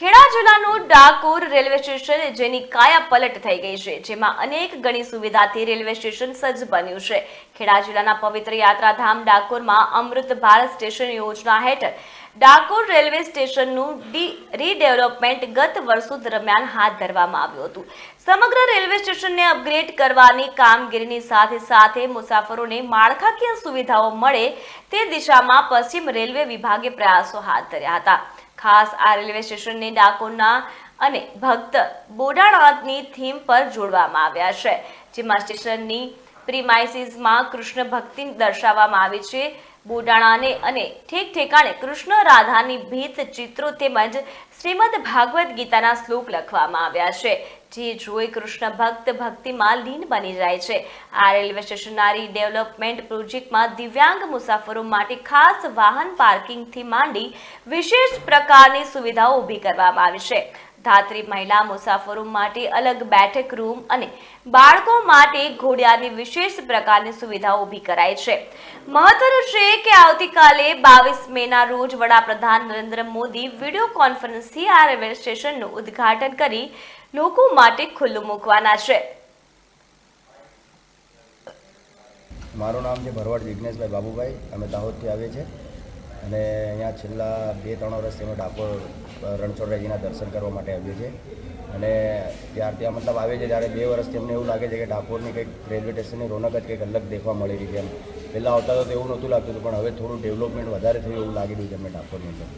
ખેડા જિલ્લાનું Dakor railway station જેની કાયા પલટ થઈ ગઈ છે, જેમાં અનેક ગણી સુવિધાથી રેલવે સ્ટેશન સજ્જ બન્યું છે. ખેડા જિલ્લાના પવિત્ર યાત્રાધામ ડાકોરમાં અમૃત ભારત સ્ટેશન યોજના હેઠળ ડાકોર રેલવે સ્ટેશનનું ડી, રીડેવલપમેન્ટ ગત વર્ષો દરમિયાન હાથ ધરવામાં આવ્યું હતું. સમગ્ર રેલવે સ્ટેશનને અપગ્રેડ કરવાની કામગીરીની સાથે સાથે મુસાફરોને માળખાકીય સુવિધાઓ મળે તે દિશામાં પશ્ચિમ રેલવે વિભાગે પ્રયાસો હાથ ધર્યા હતા. ખાસ આ રેલવે સ્ટેશનને ડાકોરના અને ભક્ત બોડાણાની થીમ પર જોડવામાં આવ્યા છે, જેમાં સ્ટેશનની પ્રિમાઇસીસમાં કૃષ્ણ ભક્તિ દર્શાવવામાં આવી છે. બોડાણાને અને ઠેક ઠેકાણે કૃષ્ણ રાધાની ભીત ચિત્રો તેમજ શ્રીમદ ભાગવત ગીતાના શ્લોક લખવામાં આવ્યા છે. જે જોઈ કૃષ્ણ ભક્ત ભક્તિમાં લીન બની જાય છે. આ રેલવે સ્ટેશનરી ડેવલપમેન્ટ પ્રોજેક્ટમાં દિવ્યાંગ મુસાફરો માટે ખાસ વાહન પાર્કિંગથી માંડી વિશેષ પ્રકારની સુવિધાઓ ઊભી કરવામાં આવી છે. ધાત્રી મહિલા મુસાફરો માટે અલગ બેઠક રૂમ અને બાળકો માટે ઘોડિયાની વિશેષ પ્રકારની સુવિધાઓ ઊભી કરાઈ છે. મહત્વનું છે કે આવતીકાલે બાવીસ મેના રોજ વડાપ્રધાન નરેન્દ્ર મોદી વીડિયો કોન્ફરન્સથી આ રેલવે સ્ટેશનનું ઉદ્ઘાટન કરી લોકો માટે ખુલ્લું મૂકવાના છે. મારું નામ છે ભરવાડ વિઘ્નેશભાઈ બાબુભાઈ. અમે દાહોદથી આવીએ છીએ. અને અહીંયા છેલ્લા બે ત્રણ વર્ષથી અમે ડાકોર રણછોડરાયજીના દર્શન કરવા માટે આવીએ છીએ. અને ત્યાર ત્યાં મતલબ આવે છે ત્યારે બે વર્ષથી અમને એવું લાગે છે કે ડાકોરની કંઈક રેલવે સ્ટેશનની રોનક જ કંઈક અલગ દેખવા મળી રહી છે એમ. પહેલાં આવતા તો એવું નહોતું લાગતું હતું, પણ હવે થોડું ડેવલપમેન્ટ વધારે થયું એવું લાગી રહ્યું છે અમને ડાકોરની અંદર.